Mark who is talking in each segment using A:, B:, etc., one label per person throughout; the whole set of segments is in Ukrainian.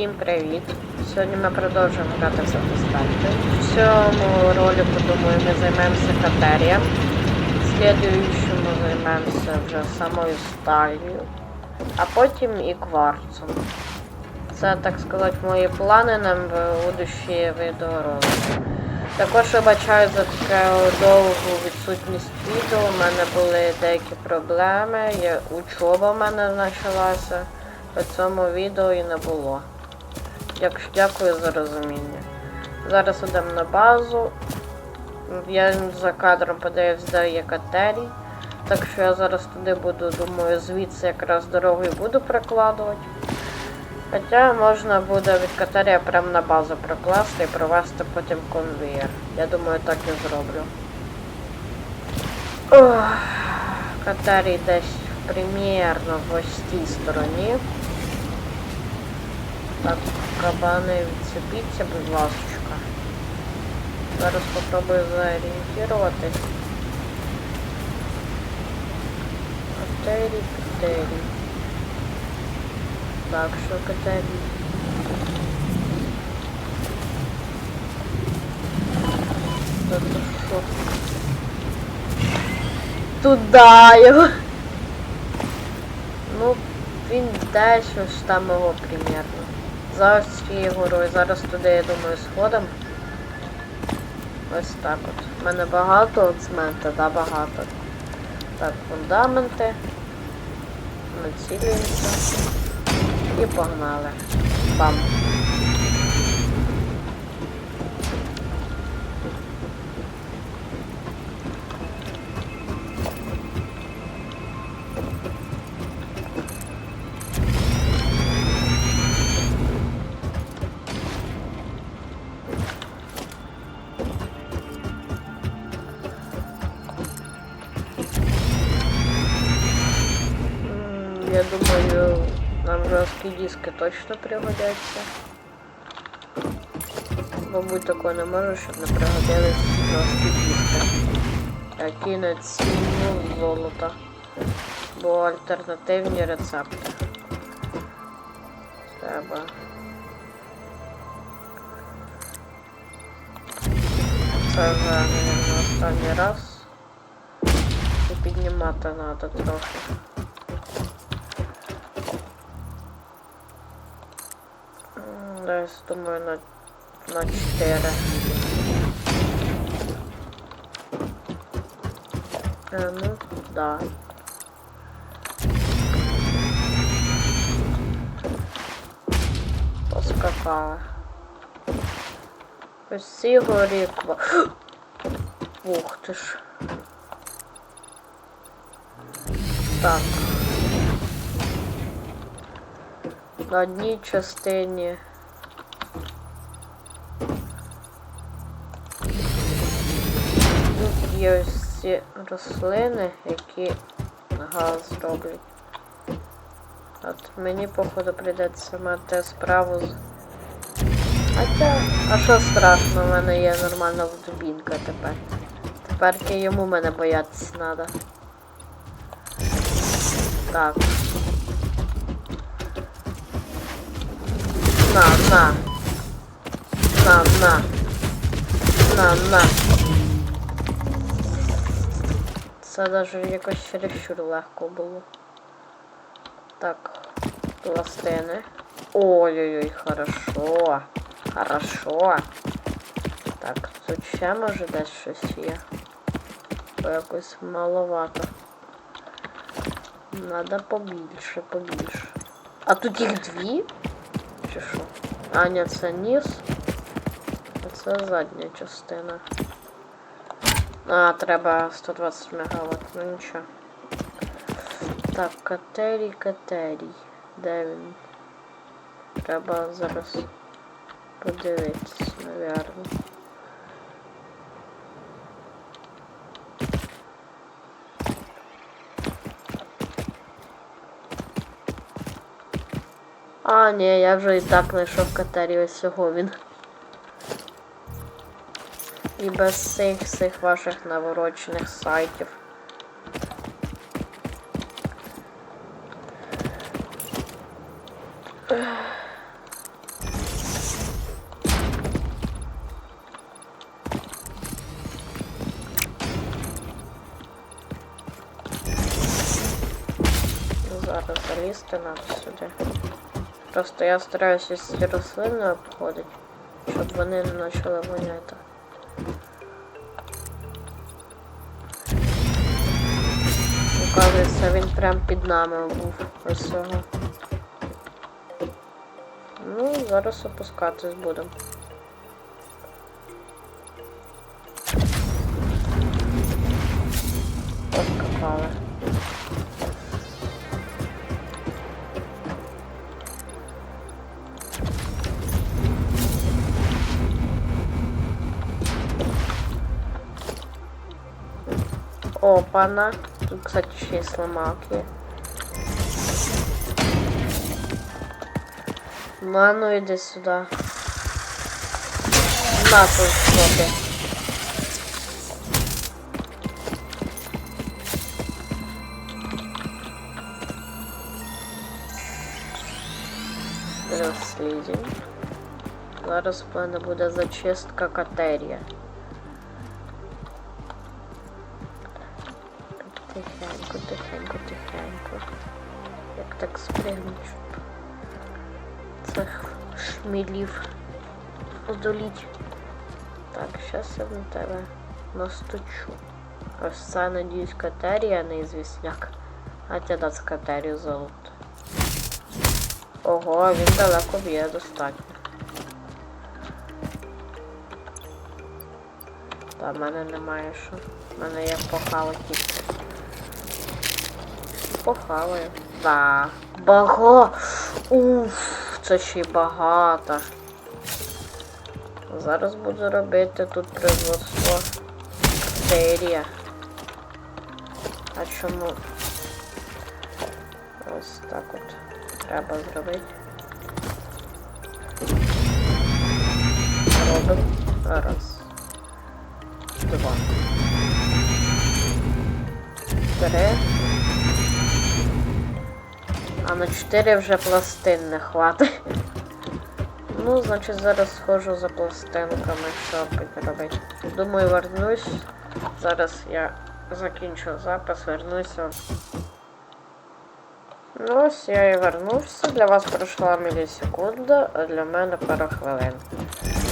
A: Всім привіт! Сьогодні ми продовжуємо грати в. В цьому ролику, думаю, ми займемося катерієм. В слідуючому займемося вже самою сталью, а потім і кварцом. Це, так сказати, мої плани на будущі відеоролики. Також вибачаю за таку довгу відсутність відео. У мене були деякі проблеми. Учоба в мене почалася. По цьому відео і не було. Як, дякую за розуміння. Зараз йдемо на базу. Я за кадром подивився, де є катерій. Так що я зараз туди буду, думаю, звідси якраз дорогою буду прикладувати. Хоча можна буде від катерія прямо на базу прокласти і провести потім конвейер. Я думаю, так і зроблю. Катерій десь примірно в ось тій стороні. Так, кабани відцепіться, будь ласка. Зараз попробую зорієнтуватись. Катері, катері. Так, що катері? Та то? Туда його. Ну, він десь ось там його примірно. За ось цією горою. Зараз туди, я думаю, сходимо. Ось так от. У мене багато цемента, да, багато. Так, фундаменти. Націлюємося. І погнали. Бам. Жорсткі диски точно пригодяться. Мабуть, такого не може, щоб не пригодились жорсткі диски. Які на ціну золота. Бо альтернативні рецепти. Треба. Це вже, мабуть, останній раз. І піднімати треба трохи. М, Десь, думаю, на, на 4. Е, ну, да. Поскакали. Ось ці горі ква- Ух ти ж. Так. На одній частині. Є ось ці рослини, які газ роблять. От мені, походу, прийдеться мати справу з. Хоча, а що страшно, в мене є нормальна дубінка тепер. Тепер йому мене боятися треба. Так. На, на. На, на. На, на. Це навіть якось чересчур легко було. Так, пластини. Ой-ой-ой, хорошо. Хорошо. Так, тут ще може десь щось є. Бо якось маловато. Надо побільше, побільше. А тут їх дві? Чи що? А, ні, це низ. А це задня частина. А, треба 120 мегаватт, ну нічого. Так, катерій, катерій. Де він? Треба зараз подивитись, навірно. А, ні, я вже і так знайшов катерій, ось цього він. І без всіх цих ваших наворочених сайтів. Зараз залізти надо сюди. Просто я стараюся ці рослини обходити, щоб вони не почали воняти. Оказується, він прям під нами був ось цього. Ну, зараз опускатись будемо. Откопали. Опана. Тут, кстати, ще й слимак є. Ну, а ну іди сюди. На тут що ти. Розслідінь. Зараз в мене буде зачистка катерія. Так спригнуть, щоб цих шмілів одоліть. Так, зараз я на тебе настучу. Ось це, надіюсь, катерія, не звісняк. А тебе дасть катерію золото. Ого, він далеко б'є достатньо. Та в мене немає що. В мене є похава тільки. Похаваю. Да. Бага! Уф, це ще й багато. Зараз буду робити тут производство бактерія. А чому? Ось так от треба зробити. Робимо. Раз. Два. Три. На 4 вже пластин не хватить. Ну, значить, зараз схожу за пластинками, що робити. Думаю, вернусь. Зараз я закінчу запис, вернуся. Ну, ось я і вернувся. Для вас пройшла мілісекунда, а для мене пара хвилин.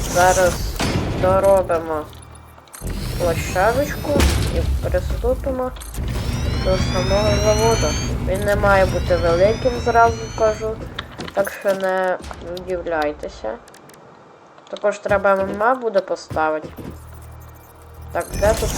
A: Зараз доробимо площадочку і приступимо до самого заводу. Він не має бути великим, зразу кажу, так що не удивляйтеся. Також треба ММА буде поставити. Так, де тут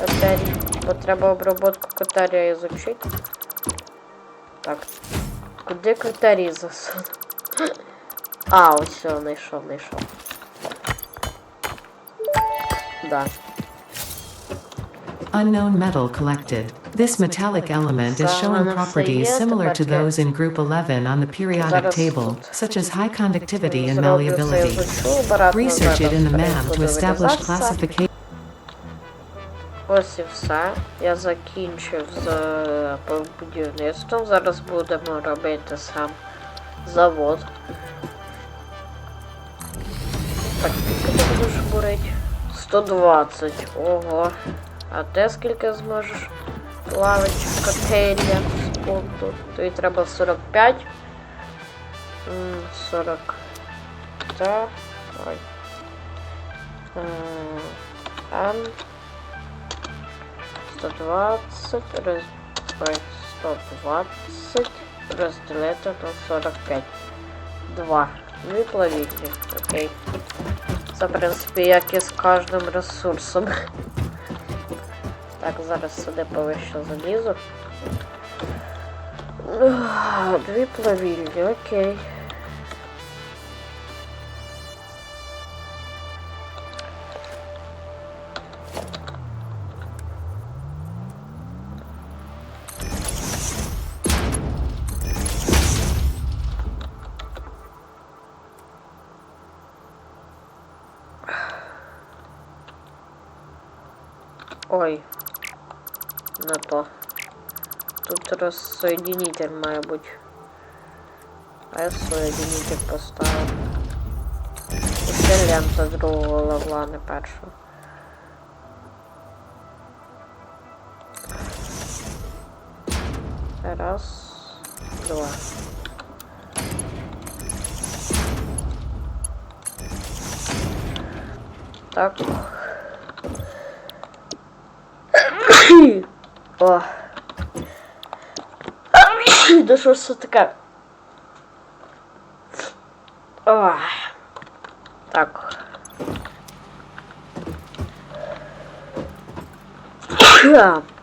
A: катерій? Бо треба обробку катерія ізучити. Так. Куди критерії засунув? А, ось все, знайшов, знайшов. Да.
B: Unknown metal collected. This metallic element is showing properties similar to those in Group 11 on the periodic table, such as high conductivity and
A: Зроблю це
B: malleability.
A: ізучу, обратно
B: Research it in the
A: зараз
B: map to
A: буду
B: establish
A: вирізатися.
B: classification.
A: Ось і все. Я закінчив з е, будівництвом. Зараз будемо робити сам завод. Так, скільки ти будеш бурити? 120. Ого. А ти скільки зможеш плавати катерія з пункту? Тобі треба 45. М, 40. Та. Ой. М, М. 120 роз... Ой, 120 розділити на 45. 2. Дві плавільні. Окей. Це, в принципі, як і з кожним ресурсом. Так, зараз сюди повище залізу. Дві плавільні, окей. Ой, не то. Тут розсоединитель має бути. А я соединитель поставив. І ще лента другого левла, не першого. Раз. Два. Так. О. Да що ж це таке? О. Так.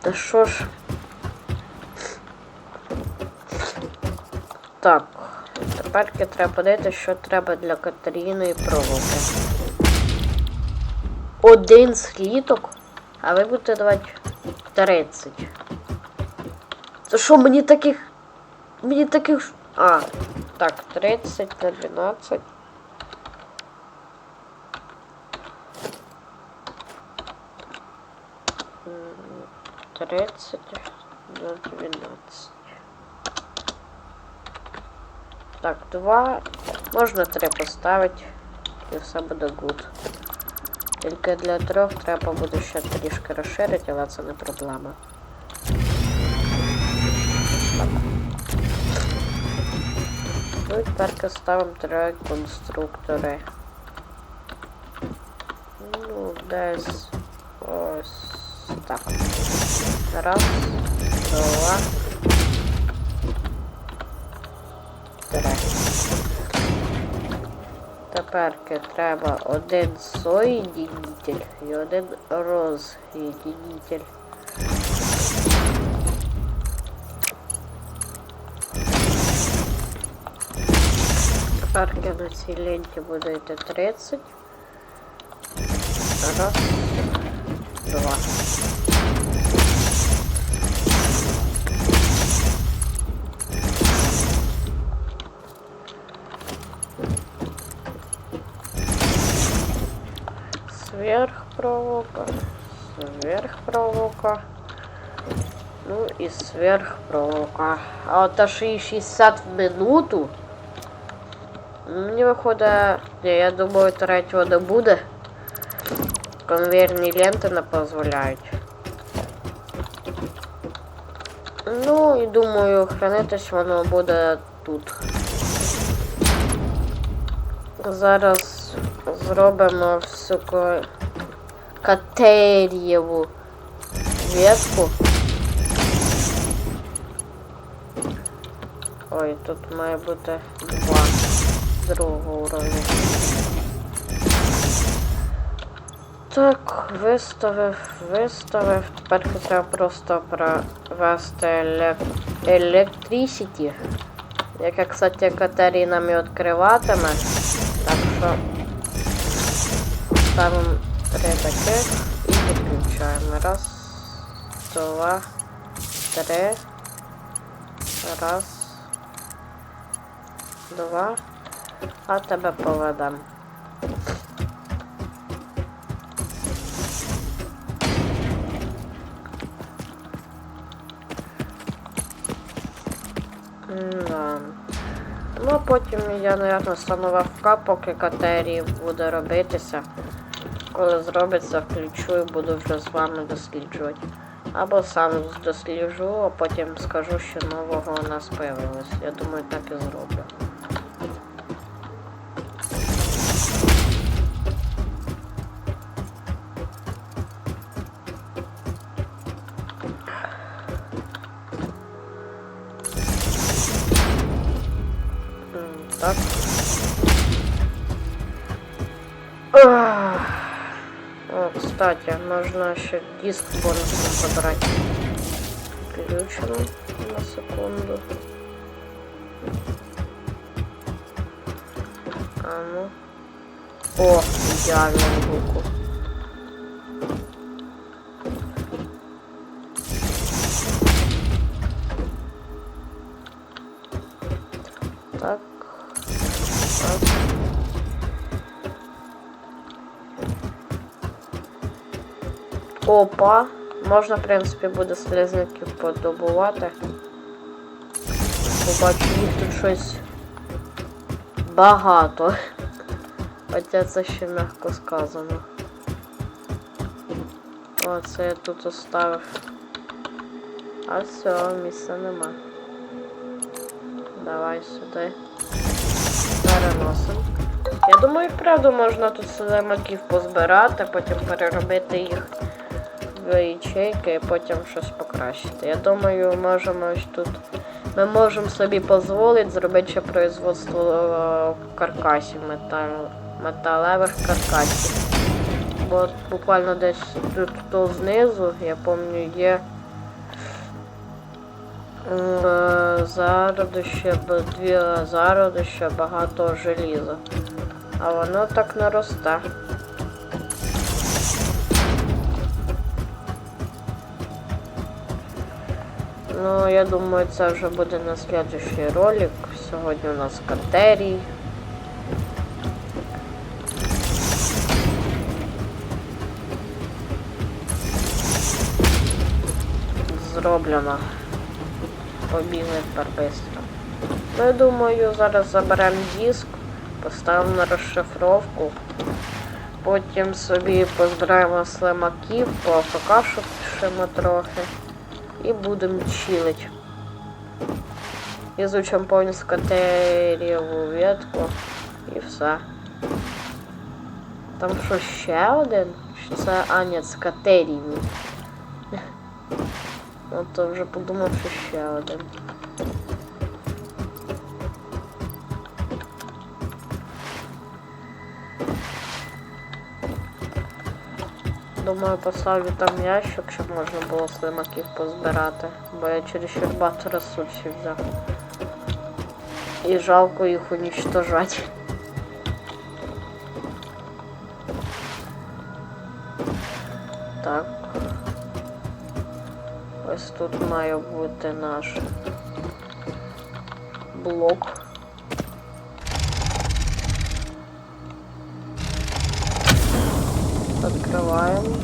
A: Та що ж? Так. Тепер треба подивитися, що треба для Катериної проволоки. Один сліток, а ви будете давати 30. Це що, мені таких. Мені таких. ж- А, так, 30 на 12. М, 30 на 12. Так, 2. Можна 3 поставити. І все буде гуд. Тільки для трьох треба буде ще трішки розширити, але це не проблема. Ну і тепер ставимо три конструктори. Ну, десь ось так. Раз, два, Тепер треба один соєдинитель і один роз'єдинитель. Тепер на цій ленті буде йти 30. Раз, два. Сверхпровока, сверхпровока, ну і сверхпровока. А от та що і 60 в минуту. ну, Мені виходить, ні, я думаю, третього не буде. Конвейерні ленти не дозволяють. Ну і думаю, хранитись воно буде тут. Зараз зробимо всю катерієву ветку. Ой, тут має бути два другого уровня. Так, виставив, виставив. Тепер треба просто провести елек... електрисіті. Яка, кстати, Катерина мені відкриватиме. Так що ставимо три таких і підключаємо. Раз, два, три. Раз. Два. А тебе поведемо. Потім я, напевно, стану ВФК, поки катері буде робитися. Коли зробиться, включу і буду вже з вами досліджувати. Або сам досліджу, а потім скажу, що нового у нас появилось. Я думаю, так і зроблю. Кстати, можно еще диск бонусом забрать. Включено на секунду. А ну. О, идеальную руку. Опа. Можна, в принципі, буде слизників подобувати. Побачу, їх тут щось багато. Хоча це ще м'яко сказано. О, це я тут оставив. А все, місця нема. Давай сюди. Переносимо. Я думаю, правда можна тут слимаків позбирати, потім переробити їх в ячейки і потім щось покращити. Я думаю, можемо ось тут. Ми можемо собі дозволити зробити ще производство е, каркасів, метал, металевих каркасів. Бо буквально десь тут, тут знизу, я пам'ятаю, є е, зародище, дві зародища, багато желіза. А воно так не Ну, я думаю, це вже буде на слідчий ролик. Сьогодні у нас катерій. Зроблено. Побігли тепер швидко. Ну, я думаю, зараз заберемо диск, поставимо на розшифровку. Потім собі позбираємо слимаків, пофакашимо трохи і будемо чилить. Ізучимо повністю катерієву ветку і все. Там що ще один? Чи це а, ні, це. Ну то вже подумав, що ще один. Думаю, поставлю там ящик, щоб можна було слимаків позбирати, бо я через багато ресурсів взяв. І жалко їх уничтожати. Так. Ось тут має бути наш блок. Відкриваємо.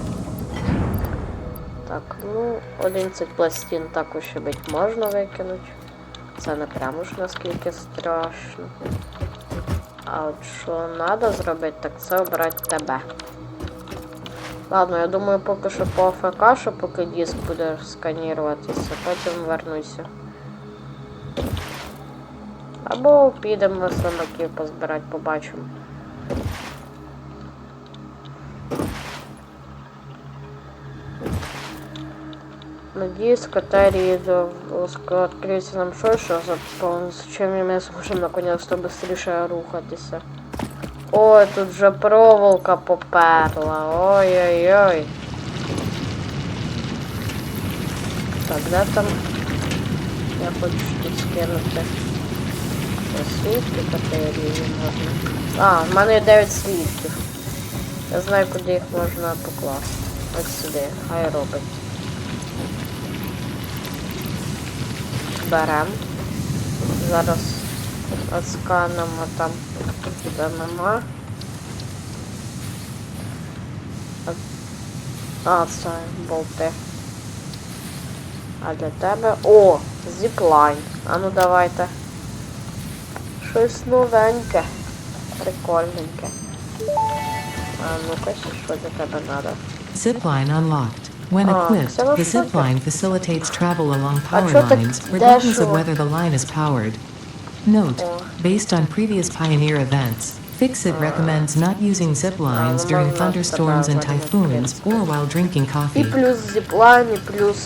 A: Так, ну, 11 пластин також ще бить можна викинути. Це не прямо ж наскільки страшно. А от що треба зробити, так це обрати тебе. Ладно, я думаю, поки що по АФК, що поки диск буде сканіруватися, потім вернуся. Або підемо слимаків позбирати, побачимо. Надеюсь, катарии відкриється нам щось, що заповнить, з чим ми зможемо наконец-то быстріше рухатися. Ой, тут вже проволока поперла. Ой-ой-ой. Де там? Я хочу тут скинути. Слідки категорії можна. А, в мене є 9 слідків. Я знаю, куди їх можна покласти. Ось сюди, хай робить. Берем. Зараз отсканемо там, нема. А, це болти. А для тебе... О! Зіплайн. А ну давайте. Щось новеньке. Прикольненьке. А ну-ка, що для тебе треба?
B: Zipline unlocked. When
A: Ah,
B: equipped,
A: це
B: the
A: що таке?
B: zipline facilitates travel along
A: А
B: power
A: чо так
B: lines, regardless of
A: дешево?
B: whether the line is powered. Note,
A: О.
B: based on previous Pioneer events, Fixit recommends not using zip lines
A: ну,
B: during
A: можна
B: thunderstorms and
A: тебе
B: typhoons or while drinking
A: І
B: coffee.
A: плюс зіплайн, і плюс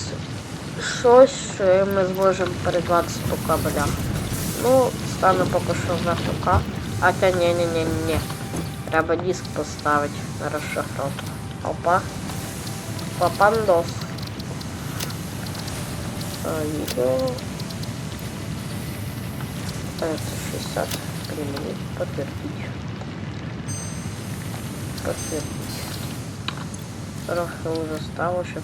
A: щось, що ми зможемо передаватися по кабелям. Ну, стану поки що за ФК. А та ні, ні, ні, ні. Треба диск поставити на розшифровку. Опа. Папандос. А, Відео. Это 60. Применить. Подтвердить. Подтвердить. Трохи вже стало, щоб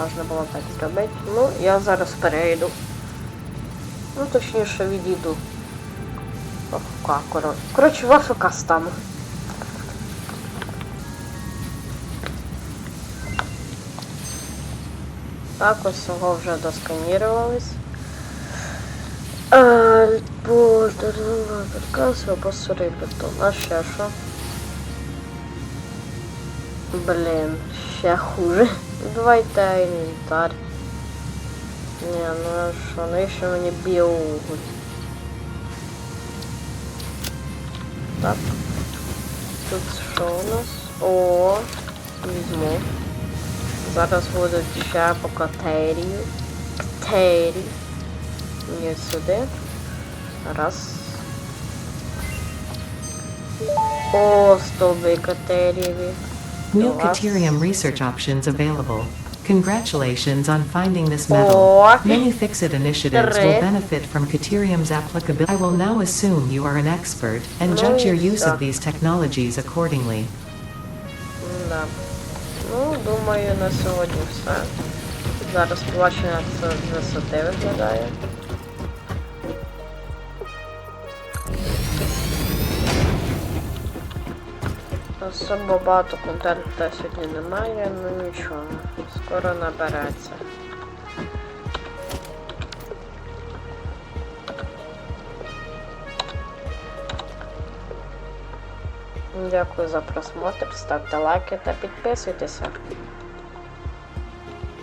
A: можна було так зробити. Ну, я зараз перейду. Ну, точніше відійду. В АФК, коротше. Коротше, в АФК стану. Так, ось його вже досканірувались. Альбо дарила каркас або сирий бетон. А ще що? Блін, ще хуже. Давайте інвентарь. Не, ну що, навіщо мені біоугуль? Так. Тут що у нас? О, візьму. Зараз будуть ще по катерію. Катері. Мені сюди. Раз. О, стовби катерієві.
B: New
A: Клас.
B: Caterium research options available. Congratulations on finding this metal.
A: О,
B: Many Fixit initiatives will
A: Три.
B: benefit from Caterium's applicability. I will now assume you are an expert and
A: Ну
B: judge
A: і
B: your use
A: все.
B: of these technologies accordingly.
A: Ну, думаю, на сьогодні все. Зараз побачення це з висоти виглядає. Особо багато контенту сьогодні немає, ну нічого. Скоро набереться. Дякую за просмотр, ставте лайки та підписуйтеся.